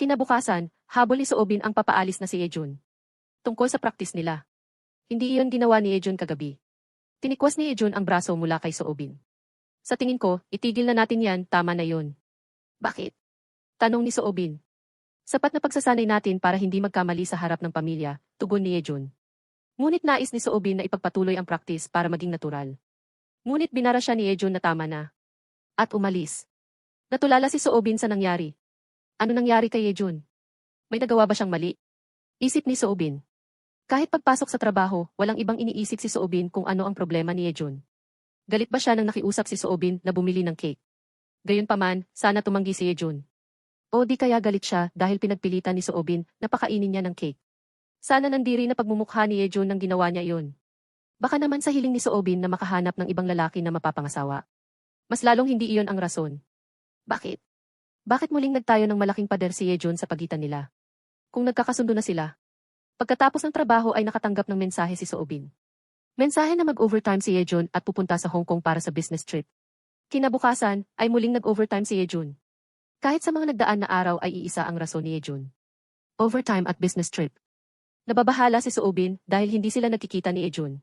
Kinabukasan, habol ni Soobin ang papaalis na si Ejun. Tungkol sa praktis nila. Hindi iyon ginawa ni Ejun kagabi. Tinikwas ni Ejun ang braso mula kay Soobin. Sa tingin ko, itigil na natin yan, tama na yun. Bakit? Tanong ni Soobin. Sapat na pagsasanay natin para hindi magkamali sa harap ng pamilya, tugon ni Ejun. Ngunit nais ni Soobin na ipagpatuloy ang praktis para maging natural. Ngunit binara siya ni Ejun na tama na. At umalis. Natulala si Soobin sa nangyari. Ano nangyari kay Ejun? May nagawa ba siyang mali? Isip ni Soobin. Kahit pagpasok sa trabaho, walang ibang iniisip si Soobin kung ano ang problema ni Ejun. Galit ba siya nang nakiusap si Soobin na bumili ng cake? Gayunpaman, sana tumanggi si Ejun. O di kaya galit siya dahil pinagpilitan ni Soobin na pakainin niya ng cake. Sana nandiri na pagmumukha ni Ejun nang ginawa niya iyon. Baka naman sa hiling ni Soobin na makahanap ng ibang lalaki na mapapangasawa. Mas lalong hindi iyon ang rason. Bakit? Bakit muling nagtayo ng malaking pader si Ejun sa pagitan nila? Kung nagkakasundo na sila. Pagkatapos ng trabaho ay nakatanggap ng mensahe si Soobin. Mensahe na mag-overtime si Ejun at pupunta sa Hong Kong para sa business trip. Kinabukasan, ay muling nag-overtime si Ejun. Kahit sa mga nagdaan na araw ay iisa ang rason ni Ejun. Overtime at business trip. Nababahala si Soobin dahil hindi sila nagkikita ni Ejun.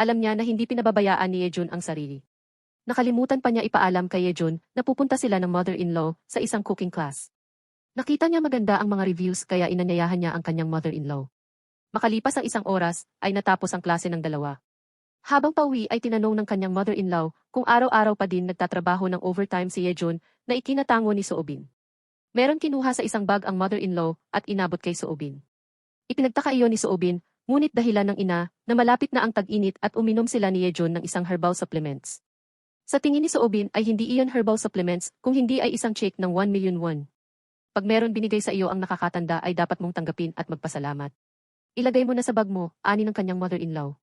Alam niya na hindi pinababayaan ni Ejun ang sarili. Nakalimutan pa niya ipaalam kay Ejun na pupunta sila ng mother-in-law sa isang cooking class. Nakita niya maganda ang mga reviews kaya inanyayahan niya ang kanyang mother-in-law. Makalipas ang isang oras, ay natapos ang klase ng dalawa. Habang pauwi ay tinanong ng kanyang mother-in-law kung araw-araw pa din nagtatrabaho ng overtime si Yejun na ikinatango ni Soobin. Meron kinuha sa isang bag ang mother-in-law at inabot kay Soobin. Ipinagtaka iyon ni Soobin, ngunit dahilan ng ina na malapit na ang tag-init at uminom sila ni Yejun ng isang herbal supplements. Sa tingin ni Soobin ay hindi iyon herbal supplements kung hindi ay isang check ng 1 million won. Pag meron binigay sa iyo ang nakakatanda ay dapat mong tanggapin at magpasalamat. Ilagay mo na sa bag mo, ani ng kanyang mother-in-law.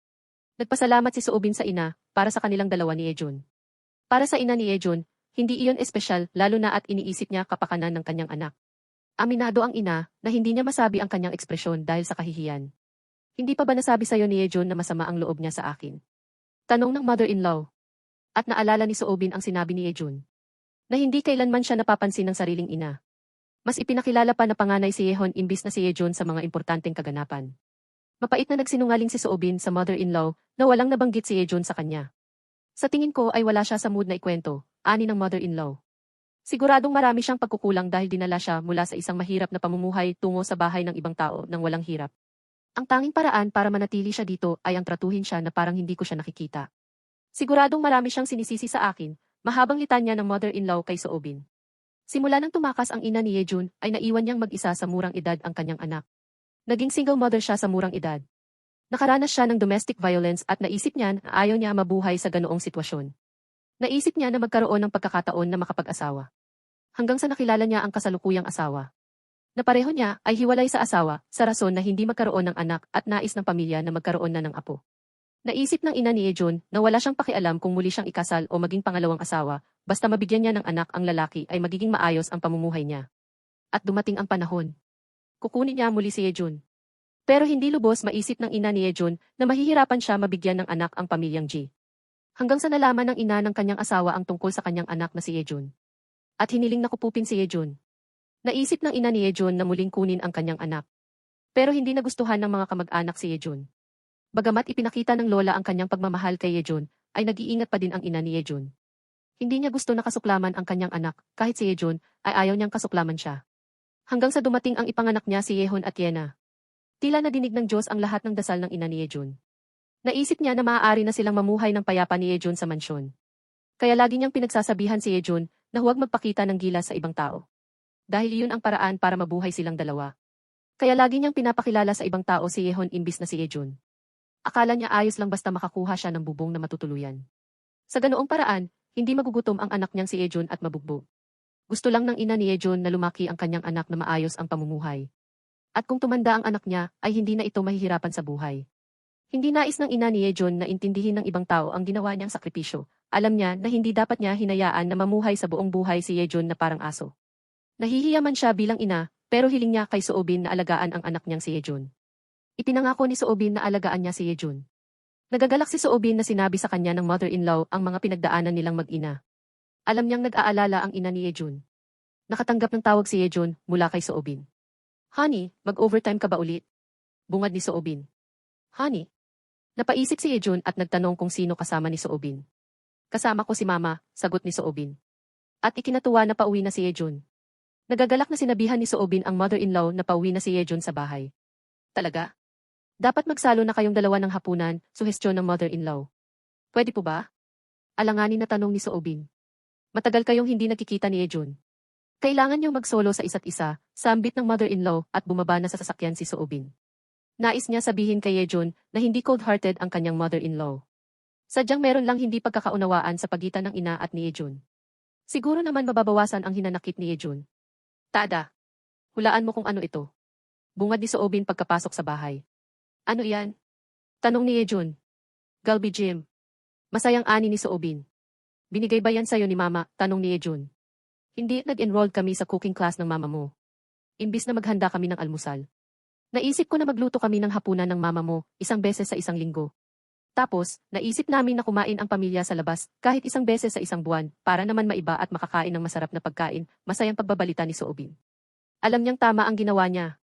Nagpasalamat si Soobin sa ina para sa kanilang dalawa ni Ejun. Para sa ina ni Ejun, hindi iyon espesyal lalo na at iniisip niya kapakanan ng kanyang anak. Aminado ang ina na hindi niya masabi ang kanyang ekspresyon dahil sa kahihiyan. Hindi pa ba nasabi sa iyo ni Ejun na masama ang loob niya sa akin? Tanong ng mother-in-law. At naalala ni Soobin ang sinabi ni Ejun. Na hindi kailanman siya napapansin ng sariling ina. Mas ipinakilala pa na panganay si Yehon imbis na si Yejun sa mga importanteng kaganapan. Mapait na nagsinungaling si Soobin sa mother-in-law na walang nabanggit si Yejun sa kanya. Sa tingin ko ay wala siya sa mood na ikwento, ani ng mother-in-law. Siguradong marami siyang pagkukulang dahil dinala siya mula sa isang mahirap na pamumuhay tungo sa bahay ng ibang tao nang walang hirap. Ang tanging paraan para manatili siya dito ay ang tratuhin siya na parang hindi ko siya nakikita. Siguradong marami siyang sinisisi sa akin, mahabang litanya ng mother-in-law kay Soobin. Simula nang tumakas ang ina ni Yejun ay naiwan niyang mag-isa sa murang edad ang kanyang anak. Naging single mother siya sa murang edad. Nakaranas siya ng domestic violence at naisip niya na ayaw niya mabuhay sa ganoong sitwasyon. Naisip niya na magkaroon ng pagkakataon na makapag-asawa. Hanggang sa nakilala niya ang kasalukuyang asawa. Na pareho niya ay hiwalay sa asawa sa rason na hindi magkaroon ng anak at nais ng pamilya na magkaroon na ng apo. Naisip ng ina ni Ejon na wala siyang pakialam kung muli siyang ikasal o maging pangalawang asawa, basta mabigyan niya ng anak ang lalaki ay magiging maayos ang pamumuhay niya. At dumating ang panahon. Kukunin niya muli si Ejon. Pero hindi lubos maisip ng ina ni Ejun na mahihirapan siya mabigyan ng anak ang pamilyang G. Hanggang sa nalaman ng ina ng kanyang asawa ang tungkol sa kanyang anak na si Ejun. At hiniling na kupupin si Ejun. Naisip ng ina ni Ejun na muling kunin ang kanyang anak. Pero hindi nagustuhan ng mga kamag-anak si Ejun. Bagamat ipinakita ng lola ang kanyang pagmamahal kay Ejun, ay nag-iingat pa din ang ina ni Ejun. Hindi niya gusto na kasuklaman ang kanyang anak, kahit si Ejun ay ayaw niyang kasuklaman siya. Hanggang sa dumating ang ipanganak niya si Yehon at Yena. Tila nadinig ng Diyos ang lahat ng dasal ng ina ni Ejun. Naisip niya na maaari na silang mamuhay ng payapa ni Ejun sa mansyon. Kaya lagi niyang pinagsasabihan si Ejun na huwag magpakita ng gilas sa ibang tao. Dahil iyon ang paraan para mabuhay silang dalawa. Kaya lagi niyang pinapakilala sa ibang tao si Yehon imbis na si Ejun. Akala niya ayos lang basta makakuha siya ng bubong na matutuluyan. Sa ganoong paraan, hindi magugutom ang anak niyang si Ejun at mabugbog. Gusto lang ng ina ni Ejun na lumaki ang kanyang anak na maayos ang pamumuhay. At kung tumanda ang anak niya, ay hindi na ito mahihirapan sa buhay. Hindi nais ng ina ni Yejon na intindihin ng ibang tao ang ginawa niyang sakripisyo. Alam niya na hindi dapat niya hinayaan na mamuhay sa buong buhay si Yejon na parang aso. Nahihiya man siya bilang ina, pero hiling niya kay Soobin na alagaan ang anak niyang si Yejon. Ipinangako ni Soobin na alagaan niya si Yejun. Nagagalak si Soobin na sinabi sa kanya ng mother-in-law ang mga pinagdaanan nilang mag-ina. Alam niyang nag-aalala ang ina ni Yejun. Nakatanggap ng tawag si Yejun mula kay Soobin. Honey, mag-overtime ka ba ulit? Bungad ni Soobin. Honey. Napaisip si Yejun at nagtanong kung sino kasama ni Soobin. Kasama ko si Mama, sagot ni Soobin. At ikinatuwa na pauwi na si Yejun. Nagagalak na sinabihan ni Soobin ang mother-in-law na pauwi na si Yejun sa bahay. Talaga? Dapat magsalo na kayong dalawa ng hapunan, suhestyon ng mother-in-law. Pwede po ba? Alanganin na tanong ni Soobin. Matagal kayong hindi nakikita ni Yejun. Kailangan niyong magsolo sa isa't isa, sambit ng mother-in-law at bumaba na sa sasakyan si Soobin. Nais niya sabihin kay Yejun na hindi cold-hearted ang kanyang mother-in-law. Sadyang meron lang hindi pagkakaunawaan sa pagitan ng ina at ni Yejun. Siguro naman mababawasan ang hinanakit ni Yejun. Tada. Hulaan mo kung ano ito. Bungad ni Soobin pagkapasok sa bahay. Ano yan? Tanong ni Yejun. Galbi Jim. Masayang ani ni Soobin. Binigay ba yan sa'yo ni Mama? Tanong ni Yejun. Hindi, nag-enroll kami sa cooking class ng mama mo. Imbis na maghanda kami ng almusal. Naisip ko na magluto kami ng hapunan ng mama mo, isang beses sa isang linggo. Tapos, naisip namin na kumain ang pamilya sa labas, kahit isang beses sa isang buwan, para naman maiba at makakain ng masarap na pagkain, masayang pagbabalita ni Soobin. Alam niyang tama ang ginawa niya.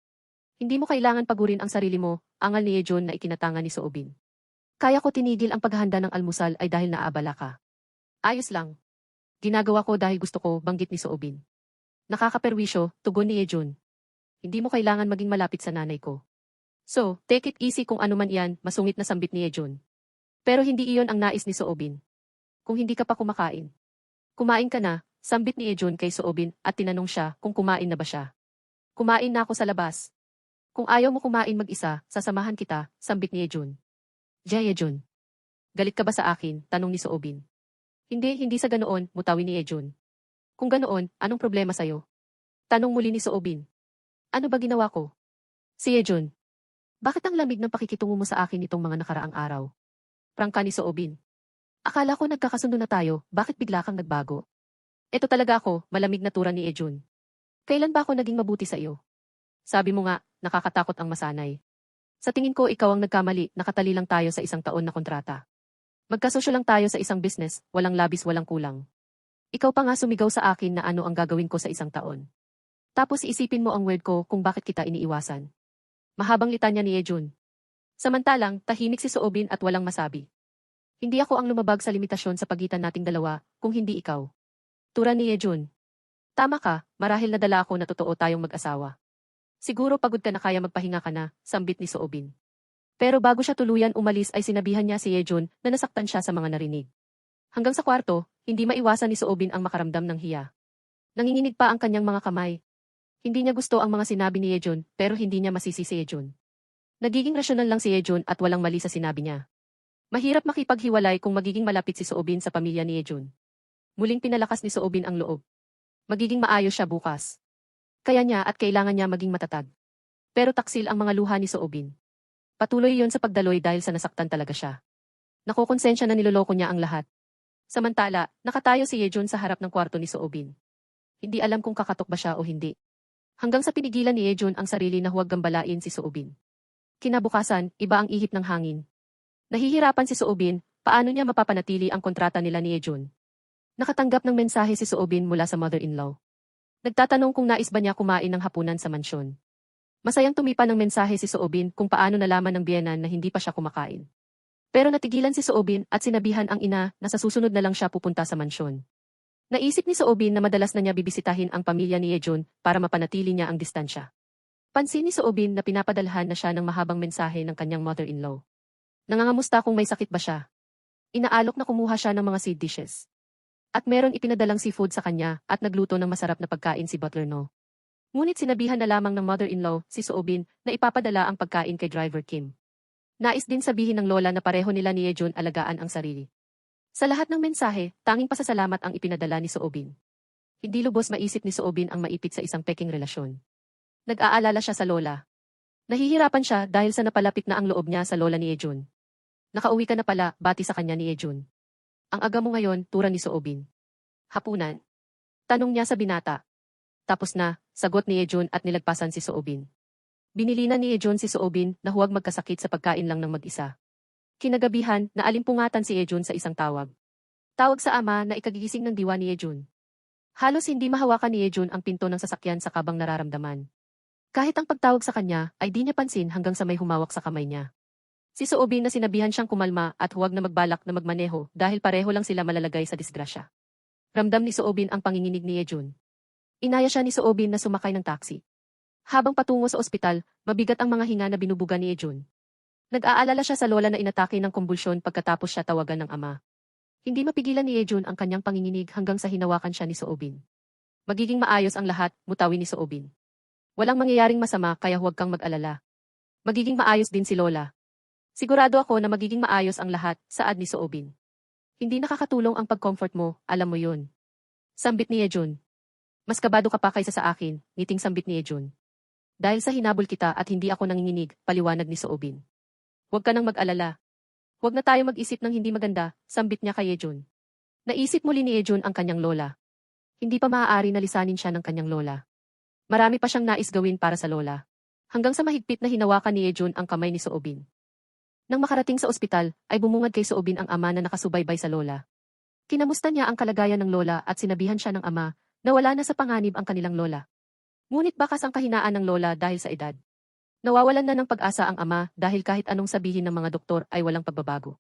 Hindi mo kailangan pagurin ang sarili mo, angal ni Ejon na ikinatanga ni Soobin. Kaya ko tinigil ang paghahanda ng almusal ay dahil naabala ka. Ayos lang. Ginagawa ko dahil gusto ko, banggit ni Soobin. Nakakaperwisyo, tugon ni Ejon. Hindi mo kailangan maging malapit sa nanay ko. So, take it easy kung ano man iyan, masungit na sambit ni Ejon. Pero hindi iyon ang nais ni Soobin. Kung hindi ka pa kumakain. Kumain ka na, sambit ni Ejon kay Soobin at tinanong siya kung kumain na ba siya. Kumain na ako sa labas. Kung ayaw mo kumain mag-isa, sasamahan kita, sambit ni Ejon. Jay Ejon. Galit ka ba sa akin? Tanong ni Soobin. Hindi, hindi sa ganoon, mutawi ni Ejon. Kung ganoon, anong problema sa'yo? Tanong muli ni Soobin. Ano ba ginawa ko? Si Ejon. Bakit ang lamig ng pakikitungo mo sa akin itong mga nakaraang araw? Prangka ni Soobin. Akala ko nagkakasundo na tayo, bakit bigla kang nagbago? Ito talaga ako, malamig na tura ni Ejon. Kailan ba ako naging mabuti sa iyo? Sabi mo nga, nakakatakot ang masanay. Sa tingin ko ikaw ang nagkamali, nakatali lang tayo sa isang taon na kontrata. Magkasosyo lang tayo sa isang business, walang labis walang kulang. Ikaw pa nga sumigaw sa akin na ano ang gagawin ko sa isang taon. Tapos isipin mo ang word ko kung bakit kita iniiwasan. Mahabang litanya ni Ejun. Samantalang, tahimik si Soobin at walang masabi. Hindi ako ang lumabag sa limitasyon sa pagitan nating dalawa, kung hindi ikaw. Tura ni Ejun. Tama ka, marahil nadala ako na totoo tayong mag-asawa. Siguro pagod ka na kaya magpahinga ka na, sambit ni Soobin. Pero bago siya tuluyan umalis ay sinabihan niya si Yejun na nasaktan siya sa mga narinig. Hanggang sa kwarto, hindi maiwasan ni Soobin ang makaramdam ng hiya. Nanginginig pa ang kanyang mga kamay. Hindi niya gusto ang mga sinabi ni Yejun, pero hindi niya masisi si Yejun. Nagiging rasyonal lang si Yejun at walang mali sa sinabi niya. Mahirap makipaghiwalay kung magiging malapit si Soobin sa pamilya ni Yejun. Muling pinalakas ni Soobin ang loob. Magiging maayos siya bukas. Kaya niya at kailangan niya maging matatag. Pero taksil ang mga luha ni Soobin. Patuloy yon sa pagdaloy dahil sa nasaktan talaga siya. Nakokonsensya na niloloko niya ang lahat. Samantala, nakatayo si Yejun sa harap ng kwarto ni Soobin. Hindi alam kung kakatok ba siya o hindi. Hanggang sa pinigilan ni Yejun ang sarili na huwag gambalain si Soobin. Kinabukasan, iba ang ihip ng hangin. Nahihirapan si Soobin, paano niya mapapanatili ang kontrata nila ni Yejun. Nakatanggap ng mensahe si Soobin mula sa mother-in-law. Nagtatanong kung nais ba niya kumain ng hapunan sa mansyon. Masayang tumipa ng mensahe si Soobin kung paano nalaman ng biyenan na hindi pa siya kumakain. Pero natigilan si Soobin at sinabihan ang ina na sa susunod na lang siya pupunta sa mansyon. Naisip ni Soobin na madalas na niya bibisitahin ang pamilya ni Yejun para mapanatili niya ang distansya. Pansin ni Soobin na pinapadalhan na siya ng mahabang mensahe ng kanyang mother-in-law. Nangangamusta kung may sakit ba siya. Inaalok na kumuha siya ng mga seed dishes. At meron ipinadalang seafood sa kanya at nagluto ng masarap na pagkain si Butler No. Ngunit sinabihan na lamang ng mother-in-law, si Soobin, na ipapadala ang pagkain kay driver Kim. Nais din sabihin ng lola na pareho nila ni Yejun alagaan ang sarili. Sa lahat ng mensahe, tanging pasasalamat ang ipinadala ni Soobin. Hindi lubos maisip ni Soobin ang maipit sa isang peking relasyon. Nag-aalala siya sa lola. Nahihirapan siya dahil sa napalapit na ang loob niya sa lola ni Yejun. Nakauwi ka na pala, bati sa kanya ni Yejun. Ang aga mo ngayon, tura ni Soobin. Hapunan. Tanong niya sa binata. Tapos na, sagot ni Yejun at nilagpasan si Soobin. Binili na ni Ejon si Soobin na huwag magkasakit sa pagkain lang ng mag-isa. Kinagabihan, naalimpungatan si Ejon sa isang tawag. Tawag sa ama na ikagigising ng diwa ni Ejon. Halos hindi mahawakan ni Ejon ang pinto ng sasakyan sa kabang nararamdaman. Kahit ang pagtawag sa kanya ay di niya pansin hanggang sa may humawak sa kamay niya. Si Soobin na sinabihan siyang kumalma at huwag na magbalak na magmaneho dahil pareho lang sila malalagay sa disgrasya. Ramdam ni Soobin ang panginginig ni Ejon. Inaya siya ni Soobin na sumakay ng taxi. Habang patungo sa ospital, mabigat ang mga hinga na binubuga ni Ejon. Nag-aalala siya sa lola na inatake ng kumbulsyon pagkatapos siya tawagan ng ama. Hindi mapigilan ni Ejun ang kanyang panginginig hanggang sa hinawakan siya ni Soobin. Magiging maayos ang lahat, mutawi ni Soobin. Walang mangyayaring masama kaya huwag kang mag-alala. Magiging maayos din si Lola. Sigurado ako na magiging maayos ang lahat, saad ni Soobin. Hindi nakakatulong ang pag-comfort mo, alam mo yun. Sambit ni Ejun. Mas kabado ka pa kaysa sa akin, ngiting sambit ni Ejun. Dahil sa hinabol kita at hindi ako nanginginig, paliwanag ni Soobin. Huwag ka nang mag-alala. Huwag na tayo mag-isip ng hindi maganda, sambit niya kay Ejun. Naisip muli ni Ejun ang kanyang lola. Hindi pa maaari na lisanin siya ng kanyang lola. Marami pa siyang nais gawin para sa lola. Hanggang sa mahigpit na hinawakan ni Ejun ang kamay ni Soobin. Nang makarating sa ospital, ay bumungad kay Soobin ang ama na nakasubaybay sa lola. Kinamusta niya ang kalagayan ng lola at sinabihan siya ng ama na wala na sa panganib ang kanilang lola. Ngunit bakas ang kahinaan ng lola dahil sa edad. Nawawalan na ng pag-asa ang ama dahil kahit anong sabihin ng mga doktor ay walang pagbabago.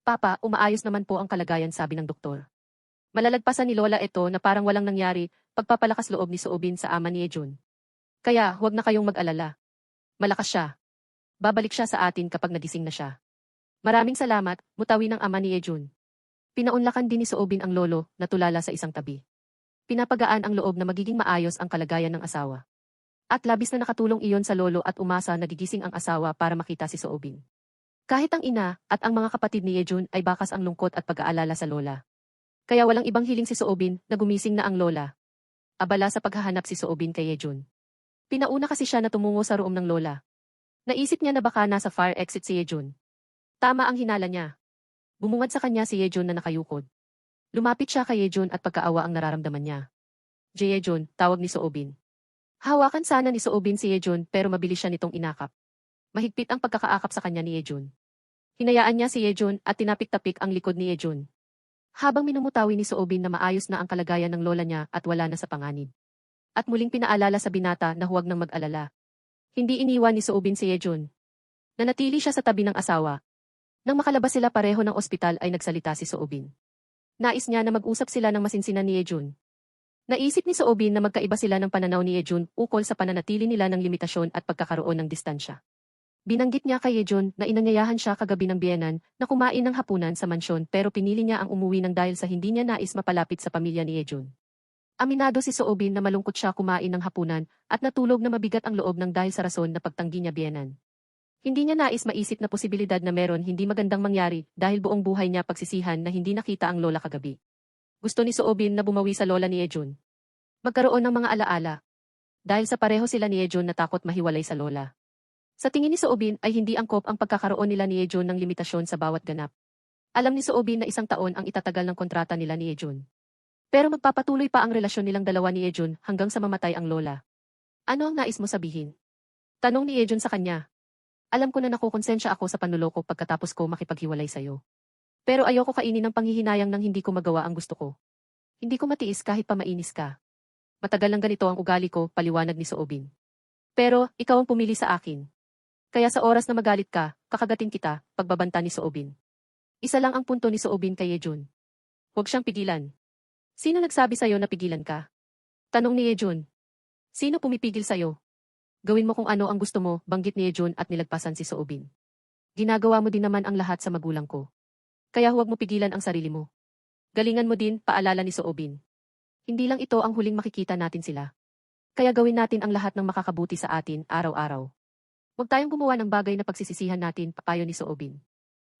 Papa, umaayos naman po ang kalagayan sabi ng doktor. Malalagpasan ni Lola ito na parang walang nangyari pagpapalakas loob ni Soobin sa ama ni Ejun. Kaya huwag na kayong mag-alala. Malakas siya. Babalik siya sa atin kapag nagising na siya. Maraming salamat, mutawi ng ama ni Ejun. Pinaunlakan din ni Soobin ang lolo na tulala sa isang tabi. Pinapagaan ang loob na magiging maayos ang kalagayan ng asawa. At labis na nakatulong iyon sa lolo at umasa na gigising ang asawa para makita si Soobin. Kahit ang ina at ang mga kapatid ni Yejun ay bakas ang lungkot at pag-aalala sa lola. Kaya walang ibang hiling si Soobin na gumising na ang lola. Abala sa paghahanap si Soobin kay Yejun. Pinauna kasi siya na tumungo sa room ng lola. Naisip niya na baka nasa fire exit si Yejun. Tama ang hinala niya. Bumungad sa kanya si Yejun na nakayukod. Lumapit siya kay Yejun at pagkaawa ang nararamdaman niya. Jeyejun, tawag ni Soobin. Hawakan sana ni Soobin si Yejun pero mabilis siya nitong inakap. Mahigpit ang pagkakaakap sa kanya ni Yejun. Hinayaan niya si Yejun at tinapik-tapik ang likod ni Yejun. Habang minumutawi ni Soobin na maayos na ang kalagayan ng lola niya at wala na sa panganib. At muling pinaalala sa binata na huwag nang mag-alala. Hindi iniwan ni Soobin si Yejun. Nanatili siya sa tabi ng asawa. Nang makalabas sila pareho ng ospital ay nagsalita si Soobin. Nais niya na mag-usap sila ng masinsinan ni Yejun. Naisip ni Soobin na magkaiba sila ng pananaw ni Yejun ukol sa pananatili nila ng limitasyon at pagkakaroon ng distansya. Binanggit niya kay Yejun na inanyayahan siya kagabi ng biyenan na kumain ng hapunan sa mansyon pero pinili niya ang umuwi ng dahil sa hindi niya nais mapalapit sa pamilya ni Yejun. Aminado si Soobin na malungkot siya kumain ng hapunan at natulog na mabigat ang loob ng dahil sa rason na pagtanggi niya biyenan. Hindi niya nais maisip na posibilidad na meron hindi magandang mangyari dahil buong buhay niya pagsisihan na hindi nakita ang lola kagabi. Gusto ni Soobin na bumawi sa lola ni Ejun. Magkaroon ng mga alaala. Dahil sa pareho sila ni Ejun natakot mahiwalay sa lola. Sa tingin ni Soobin ay hindi angkop ang pagkakaroon nila ni Ejun ng limitasyon sa bawat ganap. Alam ni Soobin na isang taon ang itatagal ng kontrata nila ni Ejun. Pero magpapatuloy pa ang relasyon nilang dalawa ni Ejun hanggang sa mamatay ang lola. Ano ang nais mo sabihin? Tanong ni Ejun sa kanya. Alam ko na nakukonsensya ako sa panuloko pagkatapos ko makipaghiwalay sa'yo. Pero ayoko kainin ng panghihinayang nang hindi ko magawa ang gusto ko. Hindi ko matiis kahit pa mainis ka. Matagal lang ganito ang ugali ko, paliwanag ni Soobin. Pero, ikaw ang pumili sa akin. Kaya sa oras na magalit ka, kakagatin kita, pagbabanta ni Soobin. Isa lang ang punto ni Soobin kay Yejun. Huwag siyang pigilan. Sino nagsabi sa'yo na pigilan ka? Tanong ni Yejun. Sino pumipigil sa'yo? Gawin mo kung ano ang gusto mo, banggit ni Yejun at nilagpasan si Soobin. Ginagawa mo din naman ang lahat sa magulang ko. Kaya huwag mo pigilan ang sarili mo. Galingan mo din, paalala ni Soobin. Hindi lang ito ang huling makikita natin sila. Kaya gawin natin ang lahat ng makakabuti sa atin, araw-araw. Huwag tayong gumawa ng bagay na pagsisisihan natin, papayo ni Soobin.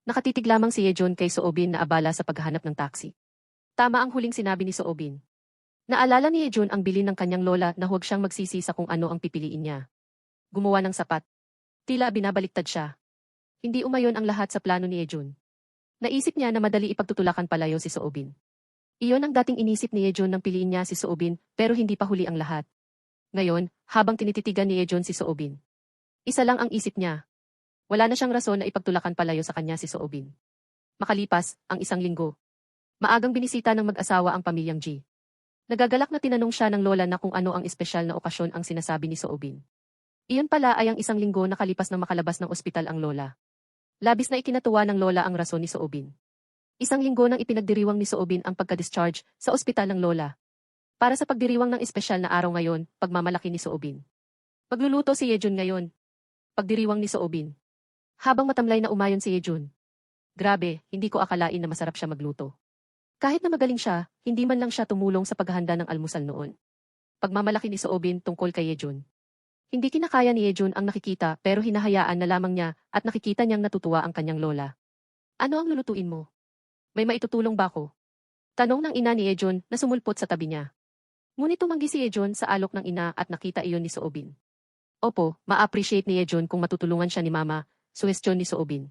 Nakatitig lamang si Yejon kay Soobin na abala sa paghahanap ng taxi. Tama ang huling sinabi ni Soobin. Naalala ni Yejon ang bilin ng kanyang lola na huwag siyang magsisi sa kung ano ang pipiliin niya. Gumawa ng sapat. Tila binabaliktad siya. Hindi umayon ang lahat sa plano ni Yejon. Naisip niya na madali ipagtutulakan palayo si Soobin. Iyon ang dating inisip ni Yejon nang piliin niya si Soobin pero hindi pa huli ang lahat. Ngayon, habang tinititigan ni Yejon si Soobin. Isa lang ang isip niya. Wala na siyang rason na ipagtulakan palayo sa kanya si Soobin. Makalipas, ang isang linggo. Maagang binisita ng mag-asawa ang pamilyang G. Nagagalak na tinanong siya ng lola na kung ano ang espesyal na okasyon ang sinasabi ni Soobin. Iyon pala ay ang isang linggo na kalipas ng makalabas ng ospital ang lola. Labis na ikinatuwa ng lola ang rason ni Soobin. Isang linggo nang ipinagdiriwang ni Soobin ang pagka-discharge sa ospital ng lola. Para sa pagdiriwang ng espesyal na araw ngayon, pagmamalaki ni Soobin. Magluluto si Yejun ngayon. Pagdiriwang ni Soobin. Habang matamlay na umayon si Yejun. Grabe, hindi ko akalain na masarap siya magluto. Kahit na magaling siya, hindi man lang siya tumulong sa paghahanda ng almusal noon. Pagmamalaki ni Soobin tungkol kay Yejun. Hindi kinakaya ni Yejun ang nakikita pero hinahayaan na lamang niya at nakikita niyang natutuwa ang kanyang lola. Ano ang lulutuin mo? May maitutulong ba ako? Tanong ng ina ni Yejun na sumulpot sa tabi niya. Ngunit tumanggi si Yejun sa alok ng ina at nakita iyon ni Soobin. Opo, ma-appreciate ni Yejun kung matutulungan siya ni Mama, suwestyon ni Soobin.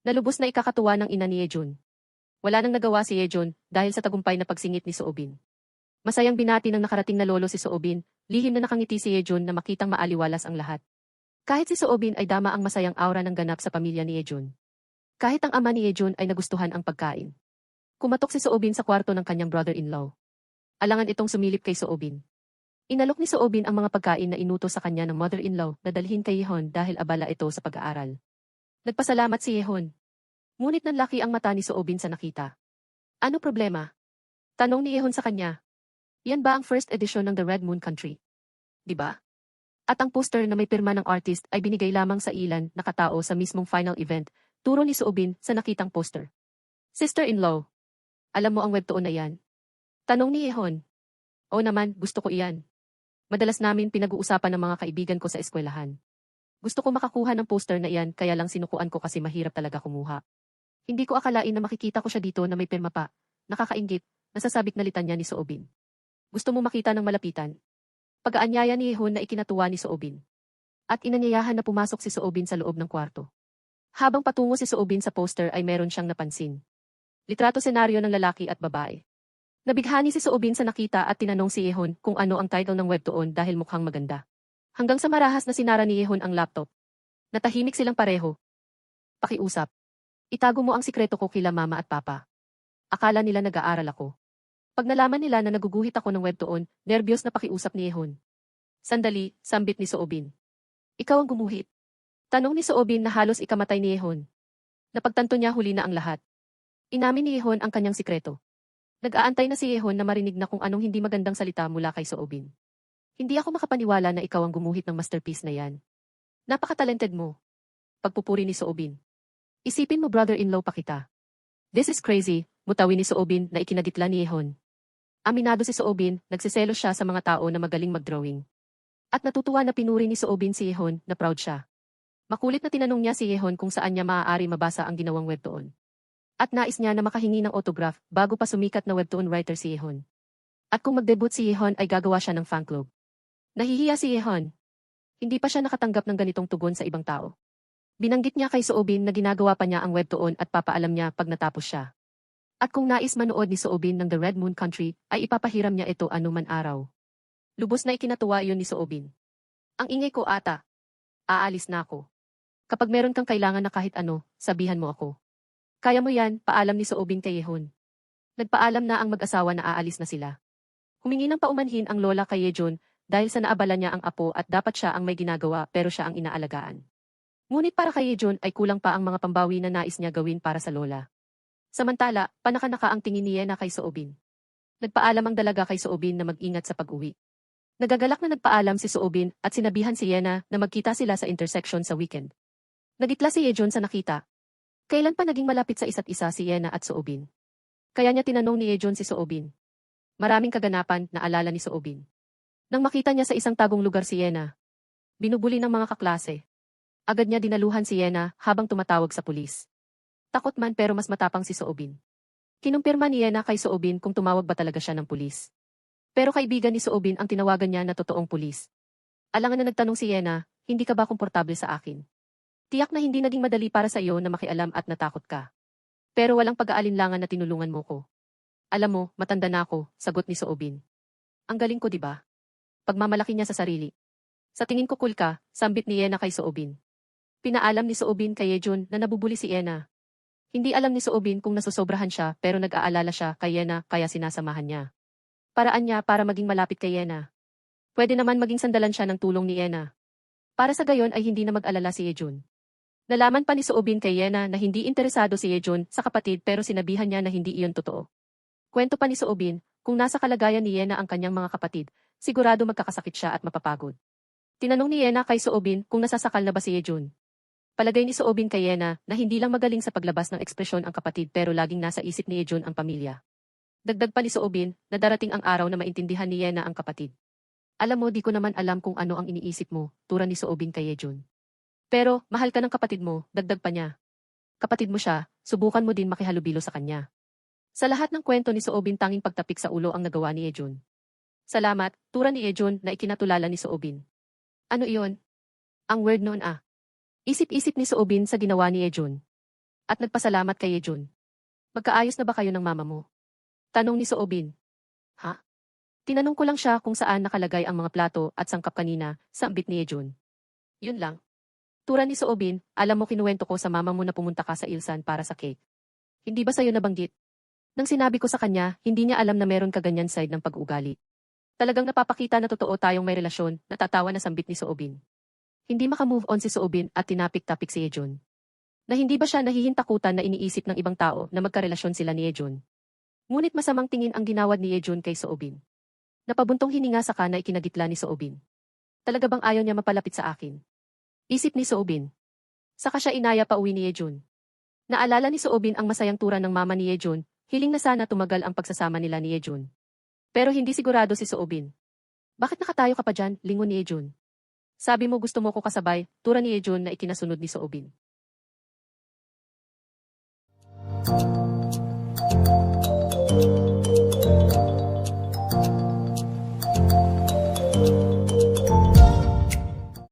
Nalubos na ikakatuwa ng ina ni Yejun. Wala nang nagawa si Yejun dahil sa tagumpay na pagsingit ni Soobin. Masayang binati ng nakarating na lolo si Soobin, lihim na nakangiti si Yejun na makitang maaliwalas ang lahat. Kahit si Soobin ay dama ang masayang aura ng ganap sa pamilya ni Yejun. Kahit ang ama ni Yejun ay nagustuhan ang pagkain. Kumatok si Soobin sa kwarto ng kanyang brother-in-law. Alangan itong sumilip kay Soobin. Inalok ni Soobin ang mga pagkain na inuto sa kanya ng mother-in-law na dalhin kay Yehon dahil abala ito sa pag-aaral. Nagpasalamat si Yehon. Ngunit nanlaki ang mata ni Soobin sa nakita. Ano problema? Tanong ni Yehon sa kanya. Yan ba ang first edition ng The Red Moon Country? Ba? At ang poster na may pirma ng artist ay binigay lamang sa ilan na katao sa mismong final event, turo ni Soobin sa nakitang poster. Sister-in-law. Alam mo ang webtoon na yan? Tanong ni Yehon. Oo naman, gusto ko iyan. Madalas namin pinag-uusapan ng mga kaibigan ko sa eskwelahan. Gusto ko makakuha ng poster na iyan kaya lang sinukuan ko kasi mahirap talaga kumuha. Hindi ko akalain na makikita ko siya dito na may pirma pa. Nakakaingit, nasasabik na litanya ni Soobin. Gusto mo makita ng malapitan? Pag-aanyaya ni Yehon na ikinatuwa ni Soobin. At inanyayahan na pumasok si Soobin sa loob ng kwarto. Habang patungo si Soobin sa poster ay meron siyang napansin. Litrato senaryo ng lalaki at babae. Nabighani si Soobin sa nakita at tinanong si Yehon kung ano ang title ng webtoon dahil mukhang maganda. Hanggang sa marahas na sinara ni Yehon ang laptop. Natahimik silang pareho. Pakiusap. Itago mo ang sikreto ko kila mama at papa. Akala nila nag-aaral ako. Pag nalaman nila na naguguhit ako ng webtoon, nervyos na pakiusap ni Yehon. Sandali, sambit ni Soobin. Ikaw ang gumuhit. Tanong ni Soobin na halos ikamatay ni Yehon. Napagtanto niya huli na ang lahat. Inamin ni Yehon ang kanyang sikreto. Nag-aantay na si Yehon na marinig na kung anong hindi magandang salita mula kay Soobin. Hindi ako makapaniwala na ikaw ang gumuhit ng masterpiece na yan. Napaka-talented mo. Pagpupuri ni Soobin. Isipin mo brother-in-law pa kita. This is crazy, mutawi ni Soobin na ikinagitla ni Yehon. Aminado si Soobin, nagsiselo siya sa mga tao na magaling mag-drawing. At natutuwa na pinuri ni Soobin si Yehon na proud siya. Makulit na tinanong niya si Yehon kung saan niya maaari mabasa ang ginawang webtoon. At nais niya na makahingi ng autograph bago pa sumikat na webtoon writer si Yehon. At kung mag-debut si Yehon ay gagawa siya ng fan club. Nahihiya si Yehon. Hindi pa siya nakatanggap ng ganitong tugon sa ibang tao. Binanggit niya kay Soobin na ginagawa pa niya ang webtoon at papaalam niya pag natapos siya. At kung nais manood ni Soobin ng The Red Moon Country, ay ipapahiram niya ito anuman araw. Lubos na ikinatuwa iyon ni Soobin. Ang ingay ko ata. Aalis na ako. Kapag meron kang kailangan na kahit ano, sabihan mo ako. Kaya mo yan, paalam ni Soobin kay Yehon. Nagpaalam na ang mag-asawa na aalis na sila. Humingi ng paumanhin ang lola kay Yejun dahil sa naabala niya ang apo at dapat siya ang may ginagawa pero siya ang inaalagaan. Ngunit para kay Yejun ay kulang pa ang mga pambawi na nais niya gawin para sa lola. Samantala, panakanaka ang tingin ni Yena kay Soobin. Nagpaalam ang dalaga kay Soobin na mag-ingat sa pag-uwi. Nagagalak na nagpaalam si Soobin at sinabihan si Yena na magkita sila sa intersection sa weekend. Nagitla si Yejun sa nakita Kailan pa naging malapit sa isa't isa si Yena at Soobin? Kaya niya tinanong ni Ejon si Soobin. Maraming kaganapan na alala ni Soobin. Nang makita niya sa isang tagong lugar si Yena, binubuli ng mga kaklase. Agad niya dinaluhan si Yena habang tumatawag sa pulis. Takot man pero mas matapang si Soobin. Kinumpirma ni Yena kay Soobin kung tumawag ba talaga siya ng pulis. Pero kaibigan ni Soobin ang tinawagan niya na totoong pulis. Alangan na nagtanong si Yena, hindi ka ba komportable sa akin? Tiyak na hindi naging madali para sa iyo na makialam at natakot ka. Pero walang pag-aalinlangan na tinulungan mo ko. Alam mo, matanda na ako, sagot ni Soobin. Ang galing ko, di ba? Pagmamalaki niya sa sarili. Sa tingin ko cool ka, sambit ni Yena kay Soobin. Pinaalam ni Soobin kay Yejun na nabubuli si Yena. Hindi alam ni Soobin kung nasusobrahan siya pero nag-aalala siya kay Yena kaya sinasamahan niya. Paraan niya para maging malapit kay Yena. Pwede naman maging sandalan siya ng tulong ni Yena. Para sa gayon ay hindi na mag-alala si Yejun. Nalaman pa ni Soobin kay Yena na hindi interesado si Yejun sa kapatid pero sinabihan niya na hindi iyon totoo. Kwento pa ni Soobin, kung nasa kalagayan ni Yena ang kanyang mga kapatid, sigurado magkakasakit siya at mapapagod. Tinanong ni Yena kay Soobin kung nasasakal na ba si Yejun. Palagay ni Soobin kay Yena na hindi lang magaling sa paglabas ng ekspresyon ang kapatid pero laging nasa isip ni Yejun ang pamilya. Dagdag pa ni Soobin na darating ang araw na maintindihan ni Yena ang kapatid. Alam mo di ko naman alam kung ano ang iniisip mo, tura ni Soobin kay Yejun. Pero, mahal ka ng kapatid mo, dagdag pa niya. Kapatid mo siya, subukan mo din makihalubilo sa kanya. Sa lahat ng kwento ni Soobin tanging pagtapik sa ulo ang nagawa ni Yejun. Salamat, tura ni Yejun na ikinatulala ni Soobin. Ano iyon? Ang word noon ah. Isip-isip ni Soobin sa ginawa ni Yejun. At nagpasalamat kay Yejun. Magkaayos na ba kayo ng mama mo? Tanong ni Soobin. Ha? Tinanong ko lang siya kung saan nakalagay ang mga plato at sangkap kanina sa ambit ni Yejun. Yun lang. Tura ni Soobin, alam mo kinuwento ko sa mama mo na pumunta ka sa Ilsan para sa cake. Hindi ba sa'yo nabanggit? Nang sinabi ko sa kanya, hindi niya alam na meron ka ganyan side ng pag-uugali. Talagang napapakita na totoo tayong may relasyon, natatawa na sambit ni Soobin. Hindi makamove on si Soobin at tinapik-tapik si Yejun. Na hindi ba siya nahihintakutan na iniisip ng ibang tao na magkarelasyon sila ni Yejun? Ngunit masamang tingin ang ginawad ni Yejun kay Soobin. Napabuntong hininga sa kana ikinagitla ni Soobin. Talaga bang ayaw niya mapalapit sa akin? Isip ni Soobin. Saka siya inaya pa uwi ni Yejun. Naalala ni Soobin ang masayang tura ng mama ni Yejun, hiling na sana tumagal ang pagsasama nila ni Yejun. Pero hindi sigurado si Soobin. Bakit nakatayo ka pa dyan, lingon ni Yejun? Sabi mo gusto mo ko kasabay, tura ni Yejun na ikinasunod ni Soobin.